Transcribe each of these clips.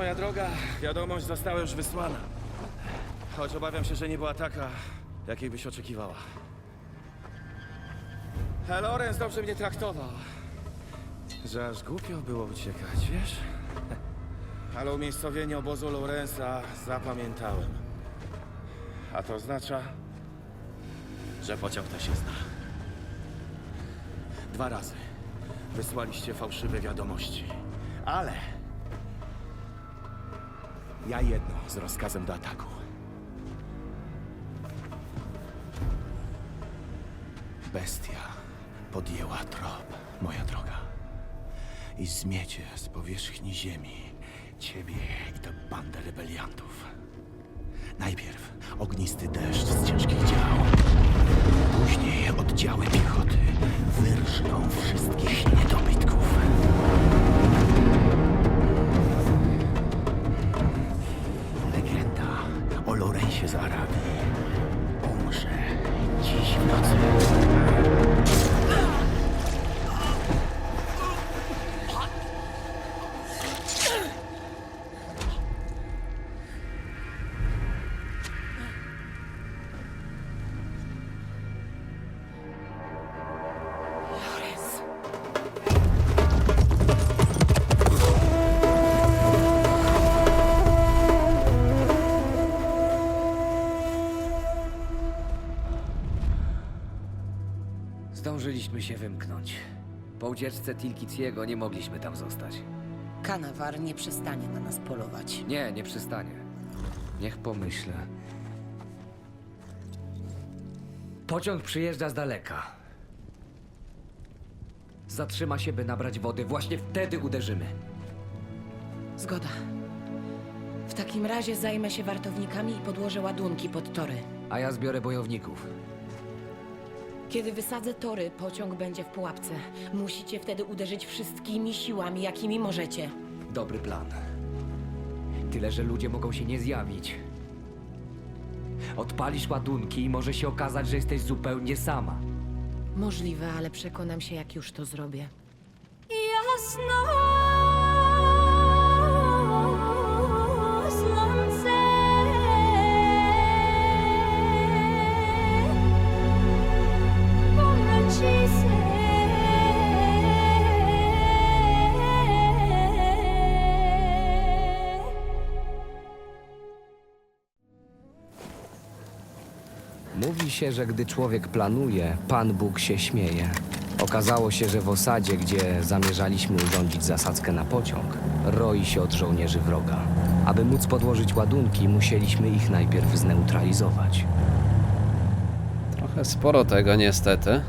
moja droga. Wiadomość została już wysłana. Choć obawiam się, że nie była taka, jakiej byś oczekiwała. Lorenz dobrze mnie traktował. Że aż głupio było uciekać, wiesz? Ale umiejscowienie obozu Lorenza zapamiętałem. A to oznacza, że pociąg też się zna. Dwa razy wysłaliście fałszywe wiadomości. Ale ja jedno z rozkazem do ataku. Bestia podjęła trop, moja droga. I zmiecie z powierzchni ziemi ciebie i tę bandę rebeliantów. Najpierw ognisty deszcz z ciężkich dział. Później oddziały piechoty wyrżną wszystkich niedobytków. Ucieczce Tilkiciego nie mogliśmy tam zostać. Kanawar nie przestanie na nas polować. Nie, nie przystanie. Niech pomyślę. Pociąg przyjeżdża z daleka. Zatrzyma się, by nabrać wody. Właśnie wtedy uderzymy. Zgoda. W takim razie zajmę się wartownikami i podłożę ładunki pod tory. A ja zbiorę bojowników. Kiedy wysadzę tory, pociąg będzie w pułapce. Musicie wtedy uderzyć wszystkimi siłami, jakimi możecie. Dobry plan. Tyle, że ludzie mogą się nie zjawić. Odpalisz ładunki i może się okazać, że jesteś zupełnie sama. Możliwe, ale przekonam się, jak już to zrobię. Jasno Mówi się, że gdy człowiek planuje, Pan Bóg się śmieje. Okazało się, że w osadzie, gdzie zamierzaliśmy urządzić zasadzkę na pociąg, roi się od żołnierzy wroga. Aby móc podłożyć ładunki, musieliśmy ich najpierw zneutralizować. Trochę sporo tego niestety.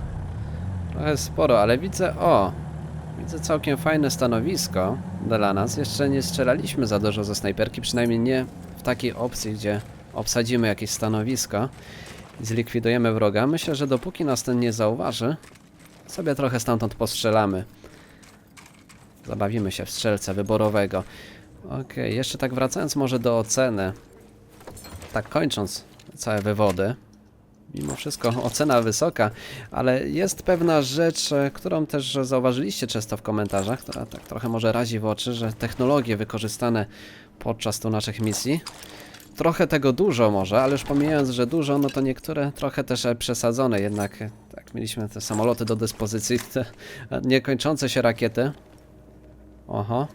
Trochę sporo, ale widzę, o, widzę całkiem fajne stanowisko dla nas. Jeszcze nie strzelaliśmy za dużo ze snajperki, przynajmniej nie w takiej opcji, gdzie obsadzimy jakieś stanowisko zlikwidujemy wroga. Myślę, że dopóki nas ten nie zauważy, sobie trochę stamtąd postrzelamy. Zabawimy się w strzelca wyborowego. Okej, jeszcze tak wracając może do oceny. Tak kończąc całe wywody. Mimo wszystko ocena wysoka, ale jest pewna rzecz, e, którą też zauważyliście często w komentarzach, która tak trochę może razi w oczy, że technologie wykorzystane podczas tu naszych misji, trochę tego dużo może, ale już pomijając, że dużo, no to niektóre trochę też e, przesadzone, jednak e, tak mieliśmy te samoloty do dyspozycji, te e, niekończące się rakiety. Oho.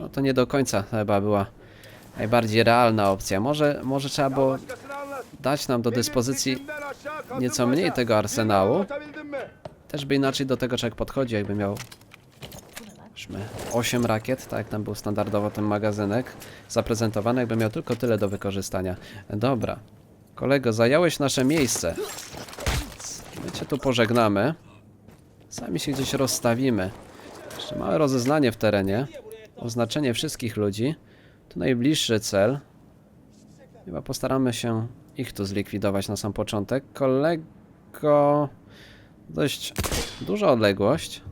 No to nie do końca chyba była najbardziej realna opcja. Może, może trzeba było dać nam do dyspozycji nieco mniej tego arsenału. Też by inaczej do tego człowiek podchodzi, jakby miał Weźmy 8 rakiet, tak jak tam był standardowo ten magazynek zaprezentowany, jakby miał tylko tyle do wykorzystania. Dobra. Kolego, zająłeś nasze miejsce. My cię tu pożegnamy. Sami się gdzieś rozstawimy. Jeszcze małe rozeznanie w terenie. Oznaczenie wszystkich ludzi. Tu najbliższy cel. Chyba postaramy się ich tu zlikwidować na sam początek. Kolego... Dość duża odległość.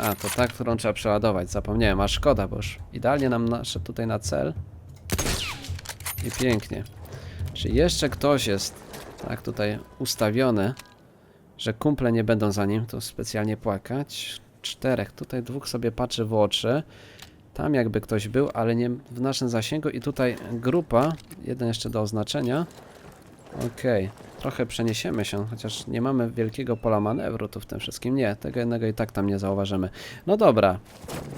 A, to ta, którą trzeba przeładować. Zapomniałem, a szkoda, bo już idealnie nam naszedł tutaj na cel. I pięknie. Czy jeszcze ktoś jest tak tutaj ustawiony, że kumple nie będą za nim tu specjalnie płakać? Czterech. Tutaj dwóch sobie patrzy w oczy. Tam jakby ktoś był, ale nie w naszym zasięgu. I tutaj grupa, jeden jeszcze do oznaczenia. Okej, trochę przeniesiemy się, chociaż nie mamy wielkiego pola manewru tu w tym wszystkim. Nie, tego jednego i tak tam nie zauważymy. No dobra,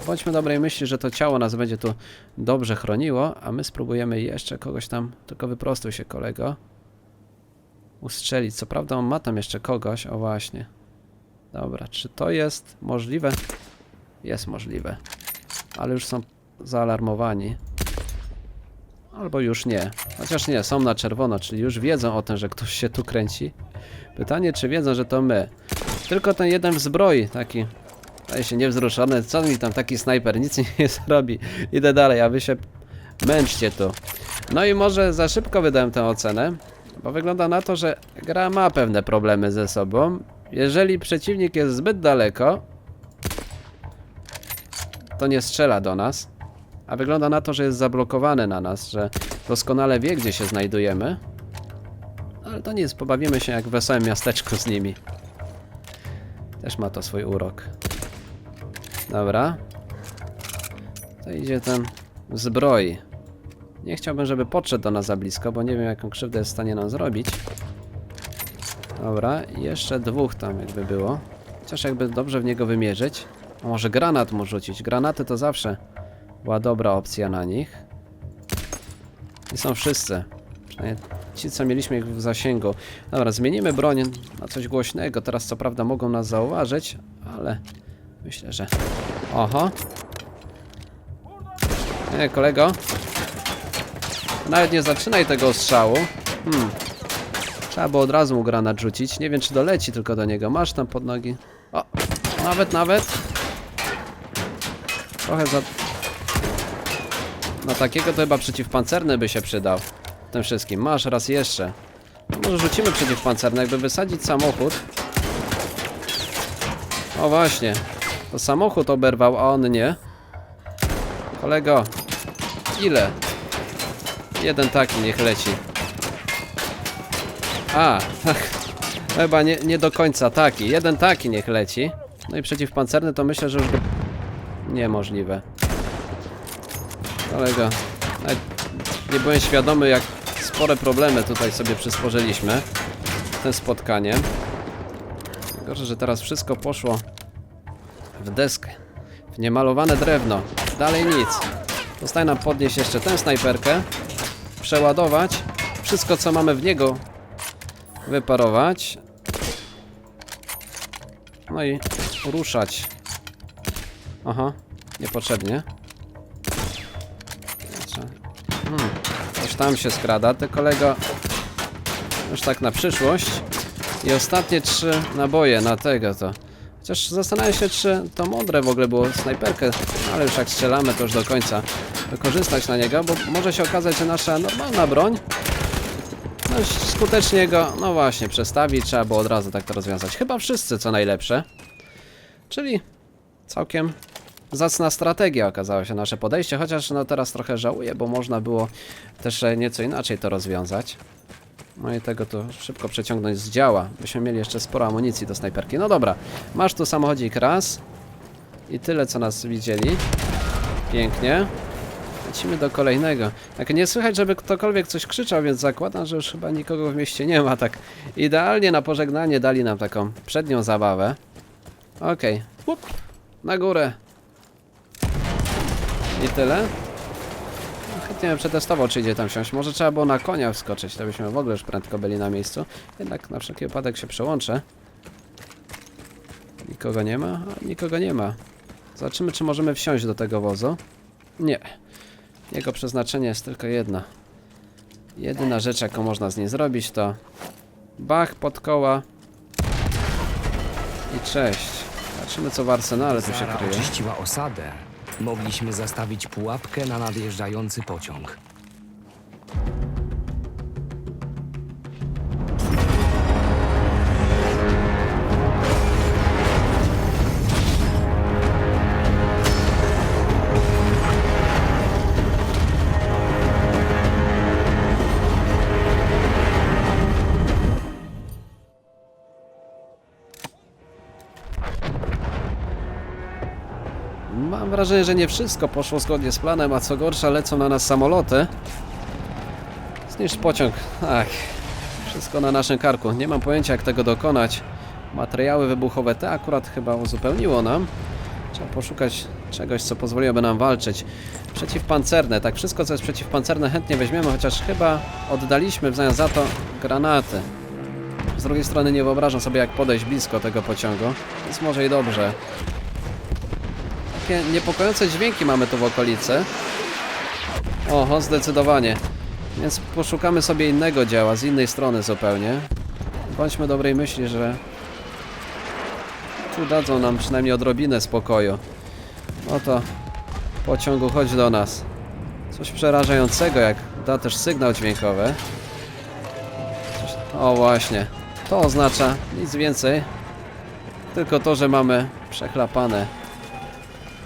bądźmy dobrej myśli, że to ciało nas będzie tu dobrze chroniło, a my spróbujemy jeszcze kogoś tam, tylko wyprostuj się kolego, ustrzelić. Co prawda on ma tam jeszcze kogoś, o właśnie. Dobra, czy to jest możliwe? Jest możliwe, ale już są zaalarmowani. Albo już nie. Chociaż nie, są na czerwono, czyli już wiedzą o tym, że ktoś się tu kręci. Pytanie, czy wiedzą, że to my. Tylko ten jeden w zbroi, taki. Daje się niewzruszony. Co mi tam taki snajper? Nic nie zrobi. Idę dalej, a wy się męczcie tu. No i może za szybko wydałem tę ocenę, bo wygląda na to, że gra ma pewne problemy ze sobą. Jeżeli przeciwnik jest zbyt daleko, to nie strzela do nas. A wygląda na to, że jest zablokowany na nas, że doskonale wie, gdzie się znajdujemy. Ale to nic, pobawimy się jak w wesołym miasteczku z nimi. Też ma to swój urok. Dobra. To idzie ten zbroi. Nie chciałbym, żeby podszedł do nas za blisko, bo nie wiem, jaką krzywdę jest w stanie nam zrobić. Dobra, jeszcze dwóch tam jakby było. Chociaż jakby dobrze w niego wymierzyć. A może granat mu rzucić? Granaty to zawsze była dobra opcja na nich. I są wszyscy. Przynajmniej ci, co mieliśmy ich w zasięgu. Dobra, zmienimy broń na coś głośnego. Teraz co prawda mogą nas zauważyć, ale myślę, że... Oho. Nie, kolego. Nawet nie zaczynaj tego strzału. Hmm. Trzeba było od razu mu granat rzucić. Nie wiem, czy doleci tylko do niego. Masz tam pod nogi. O, nawet, nawet. Trochę za... No takiego to chyba przeciwpancerny by się przydał. Tym wszystkim. Masz raz jeszcze. No może rzucimy przeciwpancerny, jakby wysadzić samochód. O właśnie. To samochód oberwał, a on nie. Kolego. Ile? Jeden taki niech leci. A, tak. Chyba nie, nie do końca taki. Jeden taki niech leci. No i przeciwpancerny to myślę, że już go... Niemożliwe. Kolego, nawet nie byłem świadomy, jak spore problemy tutaj sobie przysporzyliśmy tym spotkaniem. Gorzej, że teraz wszystko poszło w deskę, w niemalowane drewno. Dalej nic. Zostaje nam podnieść jeszcze tę snajperkę, przeładować, wszystko co mamy w niego wyparować. No i ruszać. Aha, niepotrzebnie. Hmm, coś tam się skrada, ty kolego. Już tak na przyszłość. I ostatnie trzy naboje na tego to. Chociaż zastanawiam się, czy to mądre w ogóle było snajperkę, ale już jak strzelamy, to już do końca wykorzystać na niego, bo może się okazać, że nasza normalna broń no, skutecznie go, no właśnie, przestawić, trzeba było od razu tak to rozwiązać. Chyba wszyscy, co najlepsze. Czyli całkiem zacna strategia okazała się nasze podejście, chociaż no teraz trochę żałuję, bo można było też e, nieco inaczej to rozwiązać. No i tego to szybko przeciągnąć z działa. Byśmy mieli jeszcze sporo amunicji do snajperki. No dobra, masz tu samochodzik raz. I tyle, co nas widzieli. Pięknie. Lecimy do kolejnego. Tak nie słychać, żeby ktokolwiek coś krzyczał, więc zakładam, że już chyba nikogo w mieście nie ma. Tak idealnie na pożegnanie dali nam taką przednią zabawę. Okej. Okay. Na górę. I tyle. Chętnie bym przetestował, czy idzie tam siąść. Może trzeba było na konia wskoczyć, to byśmy w ogóle już prędko byli na miejscu. Jednak na wszelki wypadek się przełączę. Nikogo nie ma? A, nikogo nie ma. Zobaczymy, czy możemy wsiąść do tego wozu. Nie. Jego przeznaczenie jest tylko jedna. Jedyna rzecz, jaką można z niej zrobić, to bach pod koła i cześć. Zobaczymy, co w arsenale tu się kryje. oczyściła osadę. Mogliśmy zastawić pułapkę na nadjeżdżający pociąg. Mam wrażenie, że nie wszystko poszło zgodnie z planem, a co gorsza lecą na nas samoloty. Zniszcz pociąg. Ach, wszystko na naszym karku. Nie mam pojęcia jak tego dokonać. Materiały wybuchowe te akurat chyba uzupełniło nam. Trzeba poszukać czegoś, co pozwoliłoby nam walczyć. Przeciwpancerne, tak wszystko co jest przeciwpancerne chętnie weźmiemy, chociaż chyba oddaliśmy w zamian za to granaty. Z drugiej strony nie wyobrażam sobie jak podejść blisko tego pociągu, więc może i dobrze. Takie niepokojące dźwięki mamy tu w okolicy. Oho, zdecydowanie. Więc poszukamy sobie innego działa, z innej strony zupełnie. Bądźmy dobrej myśli, że tu dadzą nam przynajmniej odrobinę spokoju. Oto pociągu, chodź do nas. Coś przerażającego, jak da też sygnał dźwiękowy. O właśnie, to oznacza nic więcej, tylko to, że mamy przechlapane.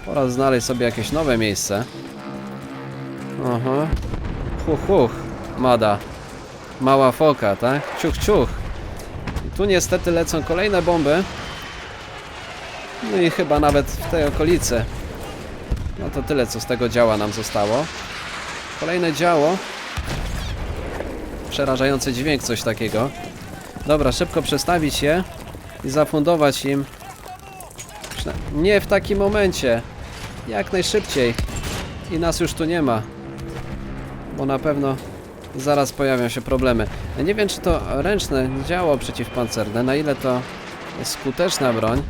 Pora znaleźć sobie jakieś nowe miejsce. Aha. Huch, huch, Mada. Mała foka, tak? Ciuch, ciuch. I tu niestety lecą kolejne bomby. No i chyba nawet w tej okolicy. No to tyle, co z tego działa nam zostało. Kolejne działo. Przerażający dźwięk, coś takiego. Dobra, szybko przestawić je i zafundować im. Nie w takim momencie. Jak najszybciej. I nas już tu nie ma. Bo na pewno zaraz pojawią się problemy. Ja nie wiem, czy to ręczne działo przeciwpancerne, na ile to jest skuteczna broń.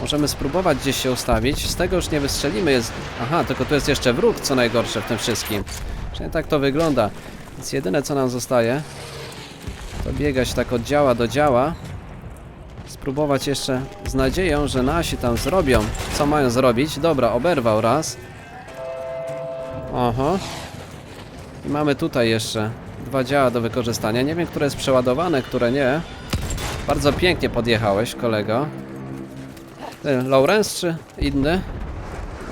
Możemy spróbować gdzieś się ustawić. Z tego już nie wystrzelimy. Jest... Aha, tylko tu jest jeszcze wróg, co najgorsze w tym wszystkim. Przynajmniej tak to wygląda. Więc jedyne, co nam zostaje, to biegać tak od działa do działa. Spróbować jeszcze z nadzieją, że nasi tam zrobią, co mają zrobić. Dobra, oberwał raz. Oho. I mamy tutaj jeszcze dwa działa do wykorzystania. Nie wiem, które jest przeładowane, które nie. Bardzo pięknie podjechałeś, kolego. Ty, Lawrence czy inny?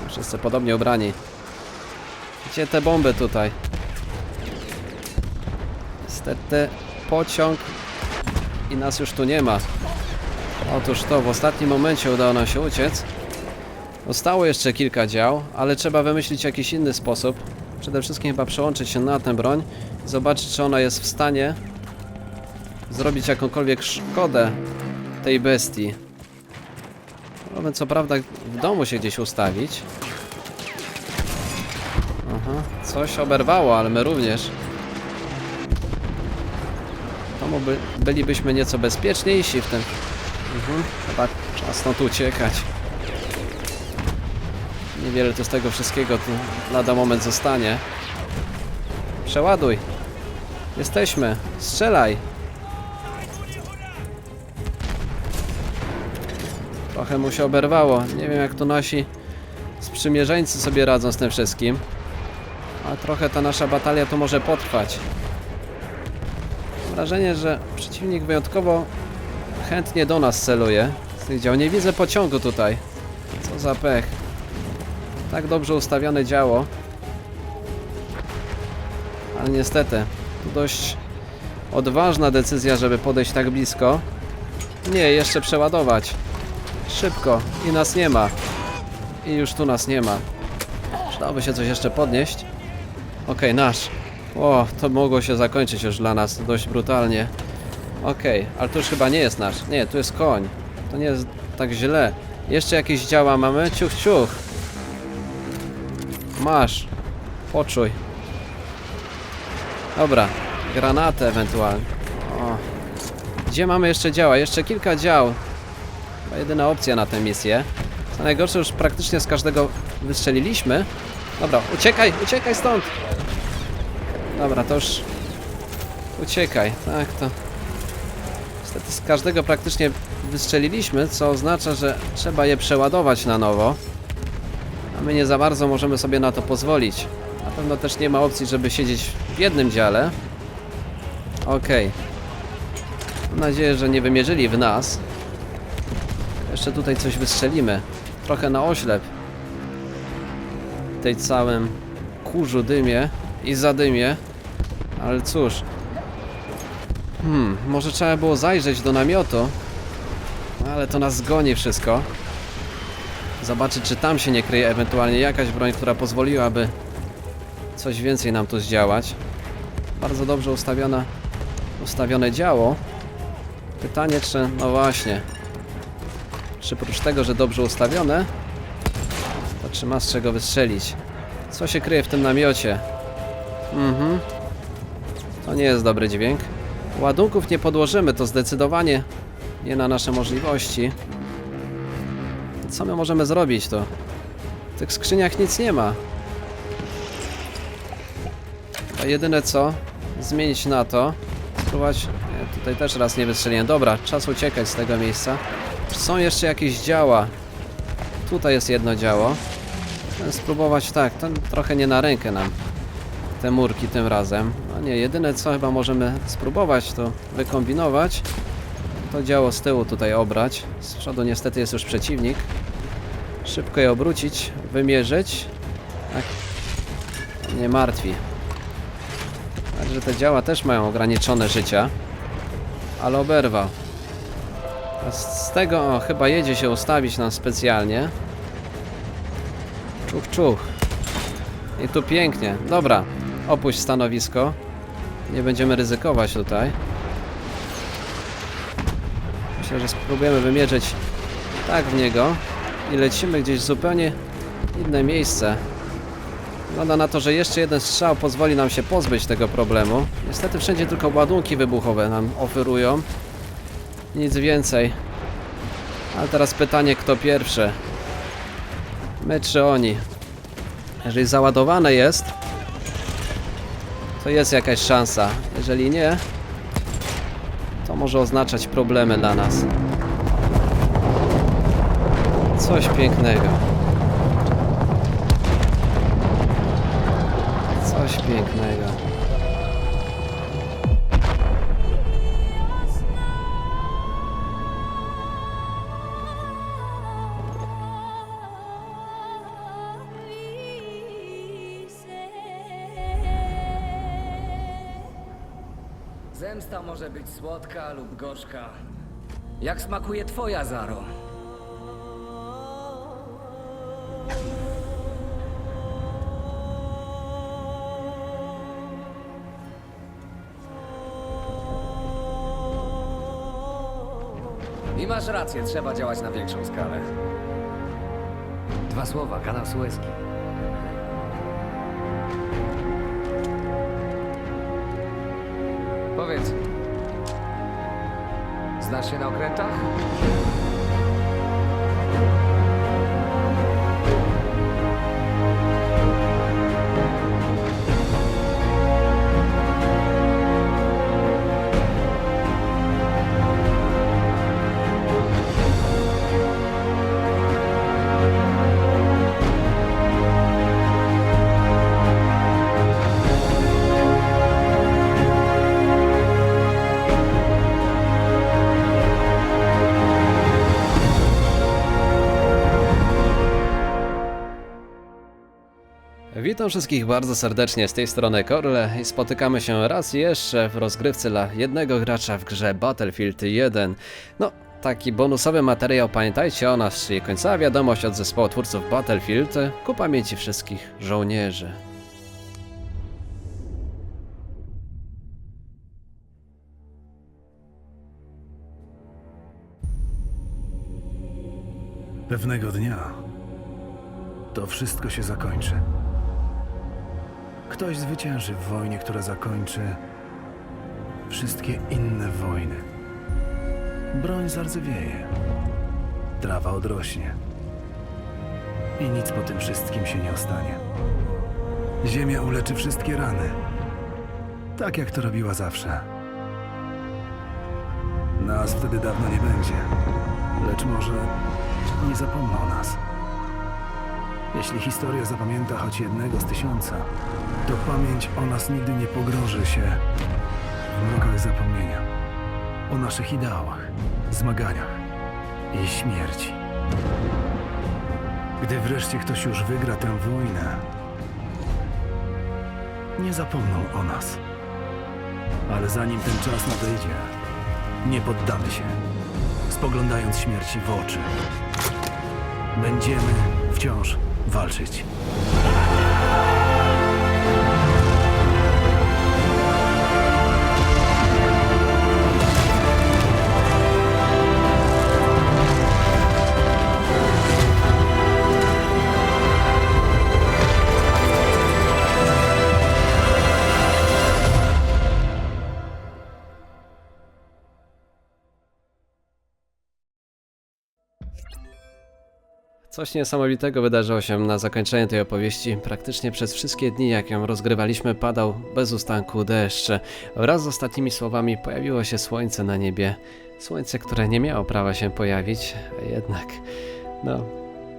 Wszyscy podobnie ubrani. Gdzie te bomby tutaj? Niestety pociąg i nas już tu nie ma. Otóż to, w ostatnim momencie udało nam się uciec. Zostało jeszcze kilka dział, ale trzeba wymyślić jakiś inny sposób. Przede wszystkim chyba przełączyć się na tę broń zobaczyć, czy ona jest w stanie zrobić jakąkolwiek szkodę tej bestii. Możemy co prawda w domu się gdzieś ustawić. Aha, coś oberwało, ale my również. W domu by, bylibyśmy nieco bezpieczniejsi w tym. Mhm, chyba czas stąd uciekać. Niewiele tu z tego wszystkiego tu lada moment zostanie. Przeładuj. Jesteśmy. Strzelaj. Trochę mu się oberwało. Nie wiem jak to nasi sprzymierzeńcy sobie radzą z tym wszystkim. A trochę ta nasza batalia tu może potrwać. Mam wrażenie, że przeciwnik wyjątkowo chętnie do nas celuje. Z tych dział nie widzę pociągu tutaj. Co za pech. Tak dobrze ustawione działo. Ale niestety, to dość odważna decyzja, żeby podejść tak blisko. Nie, jeszcze przeładować. Szybko. I nas nie ma. I już tu nas nie ma. Przydałoby się coś jeszcze podnieść. Okej, nasz. O, to mogło się zakończyć już dla nas dość brutalnie. Okej, ale to już chyba nie jest nasz. Nie, tu jest koń. To nie jest tak źle. Jeszcze jakieś działa mamy? Ciuch, ciuch. Masz. Poczuj. Dobra. Granatę ewentualnie. O. Gdzie mamy jeszcze działa? Jeszcze kilka dział. To jedyna opcja na tę misję. Co najgorsze, już praktycznie z każdego wystrzeliliśmy. Dobra, uciekaj, uciekaj stąd! Dobra, to już... Uciekaj, tak to... Z każdego praktycznie wystrzeliliśmy, co oznacza, że trzeba je przeładować na nowo. A my nie za bardzo możemy sobie na to pozwolić. Na pewno też nie ma opcji, żeby siedzieć w jednym dziale. Okej. Mam nadzieję, że nie wymierzyli w nas. Jeszcze tutaj coś wystrzelimy. Trochę na oślep. W tej całym kurzu dymie i zadymie. Ale cóż. Hmm, może trzeba było zajrzeć do namiotu. Ale to nas zgoni wszystko. Zobaczyć, czy tam się nie kryje ewentualnie jakaś broń, która pozwoliłaby coś więcej nam tu zdziałać. Bardzo dobrze ustawiona, ustawione działo. Pytanie, czy... No właśnie. Czy oprócz tego, że dobrze ustawione, to czy ma z czego wystrzelić? Co się kryje w tym namiocie? Mhm. To nie jest dobry dźwięk. Ładunków nie podłożymy, to zdecydowanie nie na nasze możliwości. Co my możemy zrobić to? W tych skrzyniach nic nie ma. A jedyne co? Zmienić na to. Spróbować... Nie, tutaj też raz nie wystrzeliłem. Dobra, czas uciekać z tego miejsca. Są jeszcze jakieś działa? Tutaj jest jedno działo. Spróbować tak, to trochę nie na rękę nam te murki tym razem. No nie, jedyne co chyba możemy spróbować to wykombinować. To działo z tyłu tutaj obrać. Z przodu niestety jest już przeciwnik. Szybko je obrócić, wymierzyć. Tak. Nie martwi. Także te działa też mają ograniczone życia. Ale oberwał. Z tego o, chyba jedzie się ustawić nam specjalnie. Czuch, czuch. I tu pięknie. Dobra, opuść stanowisko. Nie będziemy ryzykować tutaj. Myślę, że spróbujemy wymierzyć tak w niego i lecimy gdzieś w zupełnie inne miejsce. Wygląda na to, że jeszcze jeden strzał pozwoli nam się pozbyć tego problemu. Niestety wszędzie tylko ładunki wybuchowe nam oferują. Nic więcej. Ale teraz pytanie, kto pierwszy? My czy oni? Jeżeli załadowane jest, to jest jakaś szansa. Jeżeli nie, to może oznaczać problemy dla nas. Coś pięknego. Coś pięknego. Może być słodka lub gorzka. Jak smakuje twoja, Zaro? I masz rację, trzeba działać na większą skalę. Dwa słowa, kanał Suezki. Powiedz. Znasz się na okrętach? Witam wszystkich bardzo serdecznie z tej strony Korle i spotykamy się raz jeszcze w rozgrywce dla jednego gracza w grze Battlefield 1. No, taki bonusowy materiał, pamiętajcie o nas, czyli końcowa wiadomość od zespołu twórców Battlefield ku pamięci wszystkich żołnierzy. Pewnego dnia to wszystko się zakończy. Ktoś zwycięży w wojnie, która zakończy wszystkie inne wojny. Broń zardzewieje, trawa odrośnie i nic po tym wszystkim się nie ostanie. Ziemia uleczy wszystkie rany, tak jak to robiła zawsze. Nas wtedy dawno nie będzie, lecz może nie zapomną nas. Jeśli historia zapamięta choć jednego z tysiąca, to pamięć o nas nigdy nie pogrąży się w mrokach zapomnienia. O naszych ideałach, zmaganiach i śmierci. Gdy wreszcie ktoś już wygra tę wojnę, nie zapomną o nas. Ale zanim ten czas nadejdzie, nie poddamy się, spoglądając śmierci w oczy. będziemy wciąż walczyć. Coś niesamowitego wydarzyło się na zakończenie tej opowieści. Praktycznie przez wszystkie dni, jak ją rozgrywaliśmy, padał bez ustanku deszcz. Wraz z ostatnimi słowami pojawiło się słońce na niebie. Słońce, które nie miało prawa się pojawić, a jednak, no,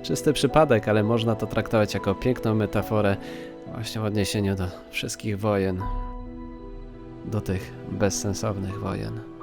czysty przypadek, ale można to traktować jako piękną metaforę właśnie w odniesieniu do wszystkich wojen, do tych bezsensownych wojen.